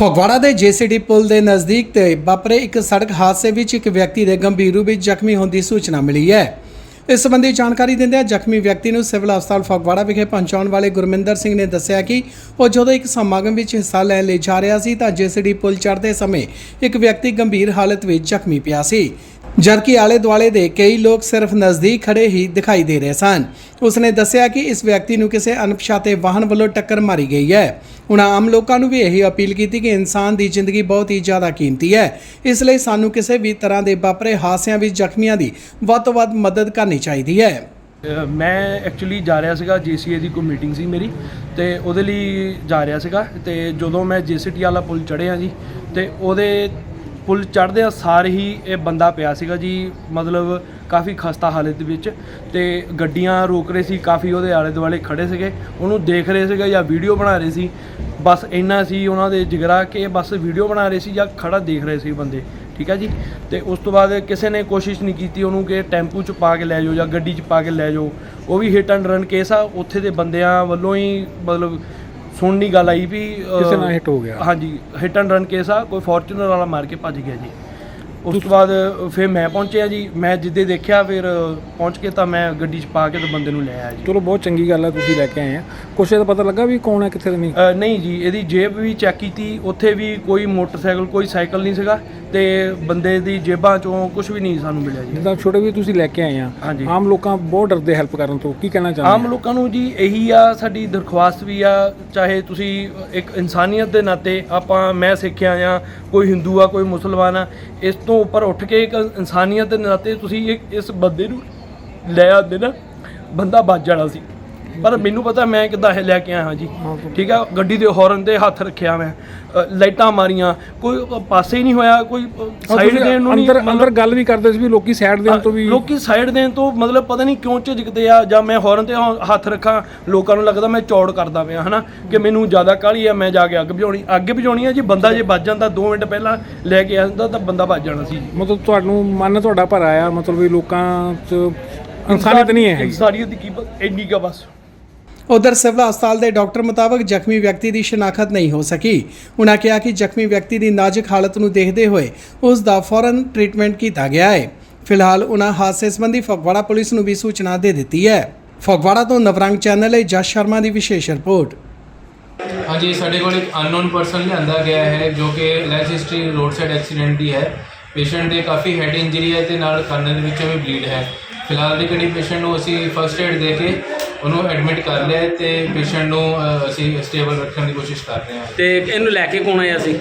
ਫਗਵਾੜਾ ਦੇ ਜੀਸੀਡੀ ਪੁਲ ਦੇ ਨਜ਼ਦੀਕ ਤੇ ਵਾਪਰੇ ਇੱਕ ਸੜਕ ਹਾਦਸੇ ਵਿੱਚ ਇੱਕ ਵਿਅਕਤੀ ਦੇ ਗੰਭੀਰ ਰੂਪ ਵਿੱਚ ਜ਼ਖਮੀ ਹੋਣ ਦੀ ਸੂਚਨਾ ਮਿਲੀ ਹੈ। ਇਸ ਸੰਬੰਧੀ ਜਾਣਕਾਰੀ ਦਿੰਦਿਆਂ ਜ਼ਖਮੀ ਵਿਅਕਤੀ ਨੂੰ ਸਿਵਲ ਹਸਪਤਾਲ ਫਗਵਾੜਾ ਵਿਖੇ ਪਹੁੰਚਾਉਣ ਵਾਲੇ ਗੁਰਮਿੰਦਰ ਸਿੰਘ ਨੇ ਦੱਸਿਆ ਕਿ ਉਹ ਜਦੋਂ ਇੱਕ ਸਮਾਗਮ ਵਿੱਚ ਹਿੱਸਾ ਲੈਣ ਲਈ ਜਾ ਰਿਹਾ ਸੀ ਤਾਂ ਜੀਸੀਡੀ ਪੁਲ ਚੜ੍ਹਦੇ ਸਮੇਂ ਇੱਕ ਵਿਅਕਤੀ ਗੰਭੀਰ ਹਾਲਤ ਵਿੱਚ ਜ਼ਖਮੀ ਪਿਆ ਸੀ। ਜਦਕਿ ਆਲੇ ਦੁਆਲੇ ਦੇ ਕਈ ਲੋਕ ਸਿਰਫ ਨਜ਼ਦੀਕ ਖੜੇ ਹੀ ਦਿਖਾਈ ਦੇ ਰਹੇ ਸਨ। ਉਸਨੇ ਦੱਸਿਆ ਕਿ ਇਸ ਵਿਅਕਤੀ ਨੂੰ ਕਿਸੇ ਅਣਪਛਾਤੇ ਵਾਹਨ ਵੱਲੋਂ ਟੱਕਰ ਮਾਰੀ ਗਈ ਹੈ। ਉਹਨਾਂ ਆਮ ਲੋਕਾਂ ਨੂੰ ਵੀ ਇਹੀ ਅਪੀਲ ਕੀਤੀ ਕਿ ਇਨਸਾਨ ਦੀ ਜ਼ਿੰਦਗੀ ਬਹੁਤ ਹੀ ਜ਼ਿਆਦਾ ਕੀਮਤੀ ਹੈ। ਇਸ ਲਈ ਸਾਨੂੰ ਕਿਸੇ ਵੀ ਤਰ੍ਹਾਂ ਦੇ ਵਾਪਰੇ ਹਾਦਸਿਆਂ ਵਿੱਚ ਜ਼ਖਮੀਆਂ ਦੀ ਵੱਧ ਤੋਂ ਵੱਧ ਮਦਦ ਕਰਨੀ ਚਾਹੀਦੀ ਹੈ। ਅ, ਮੈਂ ਐਕਚੁਅਲੀ ਜਾ ਰਿਹਾ ਸੀਗਾ ਜੀਸੀਏ ਦੀ ਕੋਈ ਮੀਟਿੰਗ ਸੀ ਮੇਰੀ ਤੇ ਉਹਦੇ ਲਈ ਜਾ ਰਿਹਾ ਸੀਗਾ ਤੇ ਜਦੋਂ ਮੈਂ ਜੀਸੀਟੀ ਵਾਲਾ ਪੁਲ ਚੜ੍ਹਿਆ ਜੀ ਤੇ ਉਹਦੇ ਪੁਲ ਚੜ੍ਹਦੇ ਸਾਰ ਹੀ ਇਹ ਬੰਦਾ ਪਿਆ ਸੀਗਾ ਜੀ, ਮਤਲਬ ਕਾਫੀ ਖਸਤਾ ਹਾਲਤ ਦੇ ਵਿੱਚ ਤੇ ਗੱਡੀਆਂ ਰੋਕ ਰਹੇ ਸੀ, ਕਾਫੀ ਉਹਦੇ ਆਲੇ ਦੁਆਲੇ ਖੜੇ ਸੀਗੇ, ਉਹਨੂੰ ਦੇਖ ਰਹੇ ਸੀਗੇ ਜਾਂ ਵੀਡੀਓ ਬਣਾ ਰਹੇ ਸੀ। ਬਸ ਇੰਨਾ ਸੀ ਉਹਨਾਂ ਦੇ ਜਿਗਰਾ ਕਿ ਇਹ ਬਸ ਵੀਡੀਓ ਬਣਾ ਰਹੇ ਸੀ ਜਾਂ ਖੜਾ ਦੇਖ ਰਹੇ ਸੀ ਬੰਦੇ, ਠੀਕ ਹੈ ਜੀ? ਤੇ ਉਸ ਤੋਂ ਬਾਅਦ ਕਿਸੇ ਨੇ ਕੋਸ਼ਿਸ਼ ਨਹੀਂ ਕੀਤੀ ਉਹਨੂੰ ਕਿ ਟੈਂਪੂ 'ਚ ਪਾ ਕੇ ਲੈ ਜਾਓ ਜਾਂ ਗੱਡੀ 'ਚ ਪਾ ਕੇ ਲੈ ਜਾਓ। ਉਹ ਵੀ ਹਿੱਟ ਐਂਡ ਰਨ ਕੇਸ ਆ, ਉੱਥੇ ਦੇ ਬੰਦਿਆਂ ਵੱਲੋਂ ਹੀ ਮਤਲਬ ਸੁਣਨੀ ਗੱਲ ਆਈ ਵੀ ਕਿਸੇ ਨਾਲ ਹਿੱਟ ਹੋ ਗਿਆ। ਹਾਂਜੀ ਹਿੱਟ ਐਂਡ ਰਨ ਕੇਸ ਆ ਕੋਈ ਫੋਰਚੂਨਰ ਵਾਲਾ ਮਾਰ ਕੇ ਭੱਜ ਗਿਆ ਜੀ। ਉਸ ਤੋਂ ਬਾਅਦ ਫਿਰ ਮੈਂ ਪਹੁੰਚਿਆ ਜੀ। ਮੈਂ ਜਿੱਦੇ ਦੇਖਿਆ ਫਿਰ ਪਹੁੰਚ ਕੇ ਤਾਂ ਮੈਂ ਗੱਡੀ 'ਚ ਪਾ ਕੇ ਤੇ ਬੰਦੇ ਨੂੰ ਲੈ ਆਇਆ ਜੀ। ਚਲੋ ਬਹੁਤ ਚੰਗੀ ਗੱਲ ਹੈ ਤੁਸੀਂ ਲੈ ਕੇ ਆਏ ਆ। ਕੁਛ ਇਹਦਾ ਪਤਾ ਲੱਗਾ ਵੀ ਕੌਣ ਹੈ ਕਿੱਥੇ ਦਾ ਨਹੀਂ ਅ, ਨਹੀਂ ਜੀ ਇਹਦੀ ਜੇਬ ਵੀ ਚੈੱਕ ਕੀਤੀ। ਉੱਥੇ ਵੀ ਕੋਈ ਮੋਟਰਸਾਈਕਲ ਕੋਈ ਸਾਈਕਲ ਨਹੀਂ ਸੀਗਾ ਤੇ ਬੰਦੇ ਦੀ ਜੇਬਾਂ ਚੋਂ ਕੁਝ ਵੀ ਨਹੀਂ ਸਾਨੂੰ ਮਿਲਿਆ ਜੀ। ਜਿੱਦਾਂ ਛੋਟੇ ਵੀ ਤੁਸੀਂ ਲੈ ਕੇ ਆਏ ਆ। ਹਾਂਜੀ। ਆਮ ਲੋਕਾਂ ਬਹੁਤ ਡਰਦੇ ਹੈਲਪ ਕਰਨ ਤੋਂ। ਕੀ ਕਹਿਣਾ ਆਮ ਚਾਹੁੰਦੇ ਆ? ਲੋਕਾਂ ਨੂੰ ਜੀ ਇਹੀ ਆ ਸਾਡੀ ਦਰਖਾਸਤ ਵੀ ਆ ਚਾਹੇ ਤੁਸੀਂ ਇੱਕ ਇਨਸਾਨੀਅਤ ਦੇ ਨਾਤੇ ਆਪਾਂ ਮੈਂ ਸਿੱਖਿਆ ਆ ਕੋਈ ਹਿੰਦੂ ਆ ਕੋਈ ਮੁਸਲਮਾਨ ਆ ਇਸ ਤੋਂ ਉੱਪਰ ਉੱਠ ਕੇ ਇੱਕ ਇਨਸਾਨੀਅਤ ਦੇ ਨਾਤੇ ਤੁਸੀਂ ਇੱਕ ਇਸ ਬੰਦੇ ਨੂੰ ਲੈ ਆਉਂਦੇ ਨਾ, ਬੰਦਾ ਬਚ ਜਾਣਾ ਸੀ। ਪਰ ਮੈਨੂੰ ਪਤਾ ਮੈਂ ਕਿੱਦਾਂ ਇਹ ਲੈ ਕੇ ਆਇਆ ਹਾਂ ਜੀ ਠੀਕ ਆ ਗੱਡੀ ਦੇ ਹਾਰਨ ਤੇ ਹੱਥ ਰੱਖਿਆ ਮੈਂ। ਅ, ਲਾਈਟਾਂ ਮਾਰੀਆਂ ਕੋਈ ਪਾਸੇ ਹੀ ਨਹੀਂ ਹੋਇਆ ਕੋਈ ਸਾਈਡ ਦੇਣ ਨੂੰ ਨਹੀਂ ਅੰਦਰ ਅੰਦਰ ਗੱਲ ਵੀ ਕਰਦੇ ਸੀ ਵੀ ਲੋਕੀ ਸਾਈਡ ਦੇਣ ਤੋਂ ਵੀ ਲੋਕੀ ਸਾਈਡ ਦੇਣ ਤੋਂ ਮਤਲਬ ਪਤਾ ਨਹੀਂ ਕਿਉਂ ਝਿਜਕਦੇ ਆ ਜਾਂ ਮੈਂ ਹੌਰਨ ਤੇ ਹੌ- ਹੱਥ ਰੱਖਾਂ ਲੋਕਾਂ ਨੂੰ ਲੱਗਦਾ ਮੈਂ ਚੌੜ ਕਰਦਾ ਪਿਆ ਹਨਾ? ਕਿ ਮੈਨੂੰ ਜ਼ਿਆਦਾ ਕਾਹਲੀ ਆ ਮੈਂ ਜਾ ਕੇ ਅੱਗ ਬੁਝਾਉਣੀ ਅੱਗ ਬੁਝਾਉਣੀ ਆ ਜੀ ਬੰਦਾ ਜੇ ਵੱਜ ਜਾਂਦਾ 2 ਮਿੰਟ ਪਹਿਲਾਂ ਲੈ ਕੇ ਆਉਂਦਾ ਤਾਂ ਬੰਦਾ ਵੱਜ ਜਾਣਾ ਸੀ ਮਤਲਬ ਤੁਹਾਨੂੰ ਮਨ ਤੁਹਾਡਾ ਭਰਾ ਆ ਮਤਲਬ ਵੀ ਲੋਕਾਂ 'ਚ ਇਨਸਾਨੀਅਤ ਨਹੀਂ ਹੈ ਇਨਸਾਨੀਅਤ ਦੀ ਕੀ ਬ- ਇੰਨੀ ਕਾ ਬਸ। ਉਧਰ ਸਿਵਲ ਹਸਪਤਾਲ ਦੇ ਡਾਕਟਰ ਮੁਤਾਬਕ ਜ਼ਖਮੀ ਵਿਅਕਤੀ ਦੀ ਸ਼ਨਾਖਤ ਨਹੀਂ ਹੋ ਸਕੀ। ਉਨ੍ਹਾਂ ਕਿਹਾ ਕਿ ਜ਼ਖਮੀ ਵਿਅਕਤੀ ਦੀ ਨਾਜ਼ੁਕ ਹਾਲਤ ਨੂੰ ਦੇਖਦੇ ਹੋਏ ਉਸ ਦਾ ਫੌਰਨ ਟ੍ਰੀਟਮੈਂਟ ਕੀਤਾ ਗਿਆ ਹੈ। ਫਿਲਹਾਲ ਉਨ੍ਹਾਂ ਹਾਦਸੇ ਸੰਬੰਧੀ ਫਗਵਾੜਾ ਪੁਲਿਸ ਨੂੰ ਵੀ ਸੂਚਨਾ ਦੇ ਦਿੱਤੀ ਹੈ। ਫਗਵਾੜਾ ਤੋਂ ਨਵਰੰਗ ਚੈਨਲ ਲਈ ਜਸ ਸ਼ਰਮਾ ਦੀ ਵਿਸ਼ੇਸ਼ ਰਿਪੋਰਟ। ਹਾਂਜੀ, ਸਾਡੇ ਕੋਲ ਇੱਕ ਅਨਨੋਨ ਪਰਸਨ ਲਿਆਂਦਾ ਗਿਆ ਹੈ, ਜੋ ਕਿ less history road side accident ਦੀ ਹੈ। ਪੇਸ਼ੈਂਟ ਦੇ ਕਾਫੀ ਹੈਡ ਇੰਜਰੀ ਹੈ ਤੇ ਨਾਲ ਕੰਨ ਦੇ ਵਿੱਚੋਂ ਵੀ ਬਲੀਡ ਹੈ। ਫਿਲਹਾਲ ਦੀ ਘੜੀ ਪੇਸ਼ੈਂਟ ਨੂੰ ਅਸੀਂ ਫਰਸਟ ਏਡ ਦੇ ਕੇ ਉਹਨੂੰ ਐਡਮਿਟ ਕਰ ਲਿਆ ਹੈ ਤੇ ਪੇਸ਼ੈਂਟ ਨੂੰ ਅ, ਅਸੀਂ ਸਟੇਬਲ ਰੱਖਣ ਦੀ ਕੋਸ਼ਿਸ਼ ਕਰ ਰਹੇ ਹਾਂ। ਤੇ ਇਹਨੂੰ ਲੈ ਕੇ ਕੌਣ ਆਇਆ ਸੀ?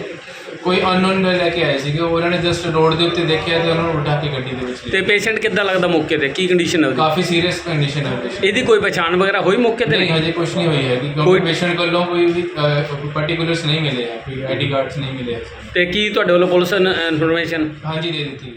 ਕੋਈ ਅਨਨੋਨ ਲੈ ਕੇ ਆਏ ਸੀਗੇ। ਉਹਨਾਂ ਨੇ ਜਸਟ ਰੋਡ ਦੇ ਉੱਤੇ ਦੇਖਿਆ ਤੇ ਉਹਨਾਂ ਨੂੰ ਉਠਾ ਕੇ ਗੱਡੀ ਦੇ ਵਿੱਚ ਤੇ ਲਿਆ ਪੇਸ਼ੈਂਟ ਕਿੱਦਾਂ ਲੱਗਦਾ ਮੌਕੇ ਤੇ? ਕੀ ਕੰਡੀਸ਼ਨ ਹੈ ਉਹਦੀ? ਕਾਫੀ ਸੀਰੀਅਸ ਕੰਡੀਸ਼ਨ ਹੈ ਇਹਦੀ ਕੋਈ ਪਛਾਣ ਵਗੈਰਾ ਹੋਈ ਮੌਕੇ ਤੇ? ਨਹੀਂ ਨਹੀਂ ਹਜੇ ਕੁਝ ਨਹੀਂ ਹੋਈ ਹੈ ਕਿਉਂਕਿ ਕੋਈ- ਪੇਸ਼ੈਂਟ ਕੋਲੋਂ ਕੋਈ ਵੀ ਪਾਰਟਿਕੂਲਰਸ ਨਹੀਂ ਮਿਲੇ ਹੈ ਕੋਈ ਆਈਡੀ ਕਾਰਡਸ ਨਹੀਂ ਮਿਲੇ ਹੈ ਤੇ ਕੀ ਤੁਹਾਡੇ ਵੱਲੋਂ ਪੁਲਿਸ ਇਨਫੋਰਮੇਸ਼ਨ ਹਾਂਜੀ ਦੇ ਦਿੱਤੀ।